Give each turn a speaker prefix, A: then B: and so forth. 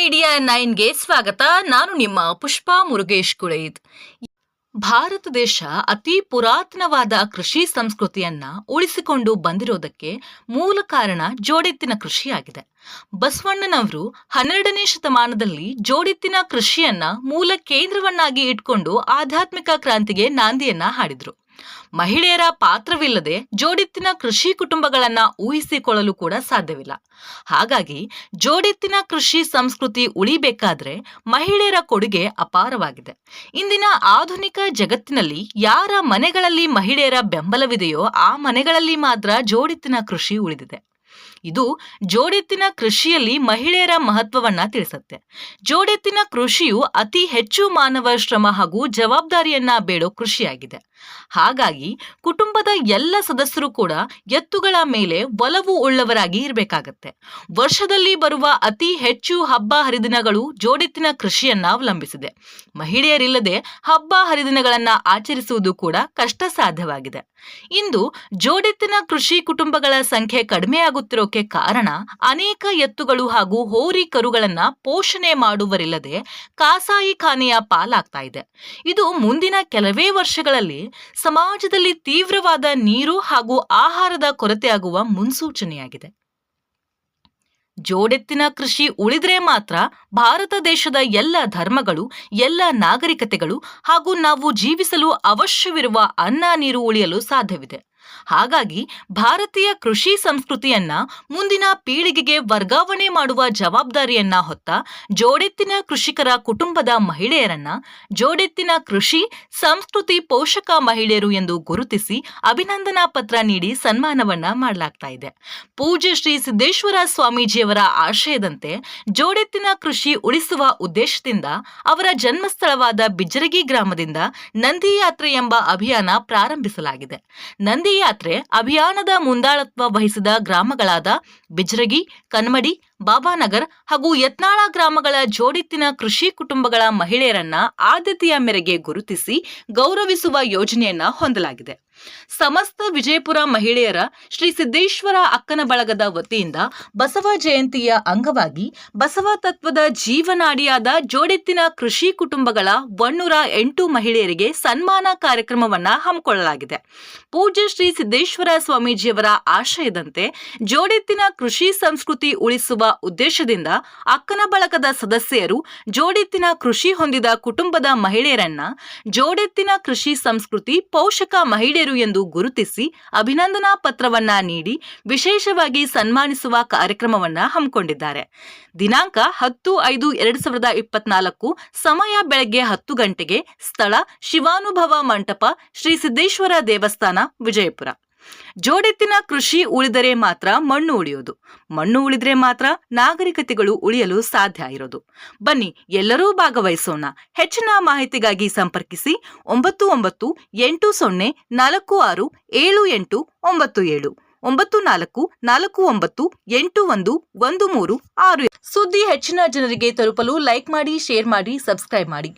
A: Media ನೈನ್ಗೆ ಸ್ವಾಗತ. ನಾನು ನಿಮ್ಮ ಪುಷ್ಪಾ ಮುರುಗೇಶ್ ಕುಳೈದ್ ಭಾರತ ದೇಶ ಅತಿ ಪುರಾತನವಾದ ಕೃಷಿ ಸಂಸ್ಕೃತಿಯನ್ನ ಉಳಿಸಿಕೊಂಡು ಬಂದಿರೋದಕ್ಕೆ ಮೂಲ ಕಾರಣ ಜೋಡೆತ್ತಿನ ಕೃಷಿಯಾಗಿದೆ. ಬಸವಣ್ಣನವರು ಹನ್ನೆರಡನೇ ಶತಮಾನದಲ್ಲಿ ಜೋಡೆತ್ತಿನ ಕೃಷಿಯನ್ನ ಮೂಲ ಕೇಂದ್ರವನ್ನಾಗಿ ಇಟ್ಕೊಂಡು ಆಧ್ಯಾತ್ಮಿಕ ಕ್ರಾಂತಿಗೆ ನಾಂದಿಯನ್ನ ಹಾಡಿದ್ರು. ಮಹಿಳೆಯರ ಪಾತ್ರವಿಲ್ಲದೆ ಜೋಡಿತ್ತಿನ ಕೃಷಿ ಕುಟುಂಬಗಳನ್ನ ಊಹಿಸಿಕೊಳ್ಳಲು ಕೂಡ ಸಾಧ್ಯವಿಲ್ಲ. ಹಾಗಾಗಿ ಜೋಡಿತ್ತಿನ ಕೃಷಿ ಸಂಸ್ಕೃತಿ ಉಳಿಬೇಕಾದ್ರೆ ಮಹಿಳೆಯರ ಕೊಡುಗೆ ಅಪಾರವಾಗಿದೆ. ಇಂದಿನ ಆಧುನಿಕ ಜಗತ್ತಿನಲ್ಲಿ ಯಾರ ಮನೆಗಳಲ್ಲಿ ಮಹಿಳೆಯರ ಬೆಂಬಲವಿದೆಯೋ ಆ ಮನೆಗಳಲ್ಲಿ ಮಾತ್ರ ಜೋಡಿತ್ತಿನ ಕೃಷಿ ಉಳಿದಿದೆ. ಇದು ಜೋಡೆತ್ತಿನ ಕೃಷಿಯಲ್ಲಿ ಮಹಿಳೆಯರ ಮಹತ್ವವನ್ನ ತಿಳಿಸುತ್ತೆ. ಜೋಡೆತ್ತಿನ ಕೃಷಿಯು ಅತಿ ಹೆಚ್ಚು ಮಾನವ ಶ್ರಮ ಹಾಗೂ ಜವಾಬ್ದಾರಿಯನ್ನ ಬೇಡೋ ಕೃಷಿಯಾಗಿದೆ. ಹಾಗಾಗಿ ಕುಟುಂಬದ ಎಲ್ಲ ಸದಸ್ಯರು ಕೂಡ ಎತ್ತುಗಳ ಮೇಲೆ ಒಲವು ಉಳ್ಳವರಾಗಿ ಇರಬೇಕಾಗತ್ತೆ. ವರ್ಷದಲ್ಲಿ ಬರುವ ಅತಿ ಹೆಚ್ಚು ಹಬ್ಬ ಹರಿದಿನಗಳು ಜೋಡೆತ್ತಿನ ಕೃಷಿಯನ್ನ ಅವಲಂಬಿಸಿದೆ. ಮಹಿಳೆಯರಿಲ್ಲದೆ ಹಬ್ಬ ಹರಿದಿನಗಳನ್ನ ಆಚರಿಸುವುದು ಕೂಡ ಕಷ್ಟ ಸಾಧ್ಯವಾಗಿದೆ ಇಂದು ಜೋಡೆತ್ತಿನ ಕೃಷಿ ಕುಟುಂಬಗಳ ಸಂಖ್ಯೆ ಕಡಿಮೆಯಾಗುತ್ತಿರೋಕೆ ಕಾರಣ ಅನೇಕ ಎತ್ತುಗಳು ಹಾಗೂ ಹೋರಿ ಕರುಗಳನ್ನ ಪೋಷಣೆ ಮಾಡುವರಿಲ್ಲದೆ ಕಾಸಾಯಿ ಖಾನೆಯ ಪಾಲಾಗ್ತಾ ಇದೆ. ಇದು ಮುಂದಿನ ಕೆಲವೇ ವರ್ಷಗಳಲ್ಲಿ ಸಮಾಜದಲ್ಲಿ ತೀವ್ರವಾದ ನೀರು ಹಾಗೂ ಆಹಾರದ ಕೊರತೆಯಾಗುವ ಮುನ್ಸೂಚನೆಯಾಗಿದೆ. ಜೋಡೆತ್ತಿನ ಕೃಷಿ ಉಳಿದ್ರೆ ಮಾತ್ರ ಭಾರತ ದೇಶದ ಎಲ್ಲ ಧರ್ಮಗಳು, ಎಲ್ಲ ನಾಗರಿಕತೆಗಳು ಹಾಗೂ ನಾವು ಜೀವಿಸಲು ಅವಶ್ಯವಿರುವ ಅನ್ನ ನೀರು ಉಳಿಯಲು ಸಾಧ್ಯವಿದೆ. ಹಾಗಾಗಿ ಭಾರತೀಯ ಕೃಷಿ ಸಂಸ್ಕೃತಿಯನ್ನ ಮುಂದಿನ ಪೀಳಿಗೆಗೆ ವರ್ಗಾವಣೆ ಮಾಡುವ ಜವಾಬ್ದಾರಿಯನ್ನ ಹೊತ್ತ ಜೋಡೆತ್ತಿನ ಕೃಷಿಕರ ಕುಟುಂಬದ ಮಹಿಳೆಯರನ್ನ ಜೋಡೆತ್ತಿನ ಕೃಷಿ, ಸಂಸ್ಕೃತಿ, ಪೋಷಕ ಮಹಿಳೆಯರು ಎಂದು ಗುರುತಿಸಿ ಅಭಿನಂದನಾ ಪತ್ರ ನೀಡಿ ಸನ್ಮಾನವನ್ನ ಮಾಡಲಾಗ್ತಾ ಇದೆ. ಪೂಜ್ಯ ಶ್ರೀ ಸಿದ್ದೇಶ್ವರ ಸ್ವಾಮೀಜಿಯವರ ಆಶಯದಂತೆ ಜೋಡೆತ್ತಿನ ಕೃಷಿ ಉಳಿಸುವ ಉದ್ದೇಶದಿಂದ ಅವರ ಜನ್ಮಸ್ಥಳವಾದ ಬಿಜರಗಿ ಗ್ರಾಮದಿಂದ ನಂದಿ ಯಾತ್ರೆ ಎಂಬ ಅಭಿಯಾನ ಪ್ರಾರಂಭಿಸಲಾಗಿದೆ. ನಂದಿ ಯಾತ್ರೆ ಅಭಿಯಾನದ ಮುಂದಾಳತ್ವ ವಹಿಸಿದ ಗ್ರಾಮಗಳಾದ ಬಿಜ್ರಗಿ ಕನ್ಮಡಿ ಬಾಬಾನಗರ್ ಹಾಗೂ ಯತ್ನಾಳ ಗ್ರಾಮಗಳ ಜೋಡಿತ್ತಿನ ಕೃಷಿ ಕುಟುಂಬಗಳ ಮಹಿಳೆಯರನ್ನ ಆದ್ಯತೆಯ ಮೇರೆಗೆ ಗುರುತಿಸಿ ಗೌರವಿಸುವ ಯೋಜನೆಯನ್ನ ಹೊಂದಲಾಗಿದೆ. ಸಮಸ್ತ ವಿಜಯಪುರ ಮಹಿಳೆಯರ ಶ್ರೀ ಸಿದ್ದೇಶ್ವರ ಅಕ್ಕನ ಬಳಗದ ವತಿಯಿಂದ ಬಸವ ಜಯಂತಿಯ ಅಂಗವಾಗಿ ಬಸವ ತತ್ವದ ಜೀವನಾಡಿಯಾದ ಜೋಡೆತ್ತಿನ ಕೃಷಿ ಕುಟುಂಬಗಳ ಒನ್ನೂರ ಎಂಟು ಮಹಿಳೆಯರಿಗೆ ಸನ್ಮಾನ ಕಾರ್ಯಕ್ರಮವನ್ನ ಹಮ್ಮಿಕೊಳ್ಳಲಾಗಿದೆ. ಪೂಜ್ಯ ಶ್ರೀ ಸಿದ್ದೇಶ್ವರ ಸ್ವಾಮೀಜಿಯವರ ಆಶಯದಂತೆ ಜೋಡೆತ್ತಿನ ಕೃಷಿ ಸಂಸ್ಕೃತಿ ಉಳಿಸುವ ಉದ್ದೇಶದಿಂದ ಅಕ್ಕನ ಬಳಗದ ಸದಸ್ಯರು ಜೋಡೆತ್ತಿನ ಕೃಷಿ ಹೊಂದಿದ ಕುಟುಂಬದ ಮಹಿಳೆಯರನ್ನ ಜೋಡೆತ್ತಿನ ಕೃಷಿ ಸಂಸ್ಕೃತಿ ಪೋಷಕ ಮಹಿಳೆಯರು ಎಂದು ಗುರುತಿಸಿ ಅಭಿನಂದನಾ ಪತ್ರವನ್ನ ನೀಡಿ ವಿಶೇಷವಾಗಿ ಸನ್ಮಾನಿಸುವ ಕಾರ್ಯಕ್ರಮವನ್ನ ಹಮ್ಮಿಕೊಂಡಿದ್ದಾರೆ. ದಿನಾಂಕ ಹತ್ತು ಐದು ಎರಡು ಸಾವಿರದ ಇಪ್ಪತ್ನಾಲ್ಕು ಸಮಯ ಬೆಳಗ್ಗೆ ಹತ್ತು ಗಂಟೆಗೆ ಸ್ಥಳ ಶಿವಾನುಭವ ಮಂಟಪ ಶ್ರೀ ಸಿದ್ದೇಶ್ವರ ದೇವಸ್ಥಾನ ವಿಜಯಪುರ. ಜೋಡೆತ್ತಿನ ಕೃಷಿ ಉಳಿದರೆ ಮಾತ್ರ ಮಣ್ಣು ಉಳಿಯೋದು. ಮಣ್ಣು ಉಳಿದ್ರೆ ಮಾತ್ರ ನಾಗರಿಕತೆಗಳು ಉಳಿಯಲು ಸಾಧ್ಯ ಇರೋದು. ಬನ್ನಿ, ಎಲ್ಲರೂ ಭಾಗವಹಿಸೋಣ. ಹೆಚ್ಚಿನ ಮಾಹಿತಿಗಾಗಿ ಸಂಪರ್ಕಿಸಿ ಒಂಬತ್ತು ಒಂಬತ್ತು ಎಂಟು ಸೊನ್ನೆ ನಾಲ್ಕು ಆರು ಏಳು ಎಂಟು ಒಂಬತ್ತು ಏಳು. ಒಂಬತ್ತು ನಾಲ್ಕು ನಾಲ್ಕು ಒಂಬತ್ತು ಎಂಟು ಒಂದು ಒಂದು ಮೂರು ಆರು ಸುದ್ದಿ ಹೆಚ್ಚಿನ ಜನರಿಗೆ ತಲುಪಲು ಲೈಕ್ ಮಾಡಿ, ಶೇರ್ ಮಾಡಿ, ಸಬ್ಸ್ಕ್ರೈಬ್ ಮಾಡಿ.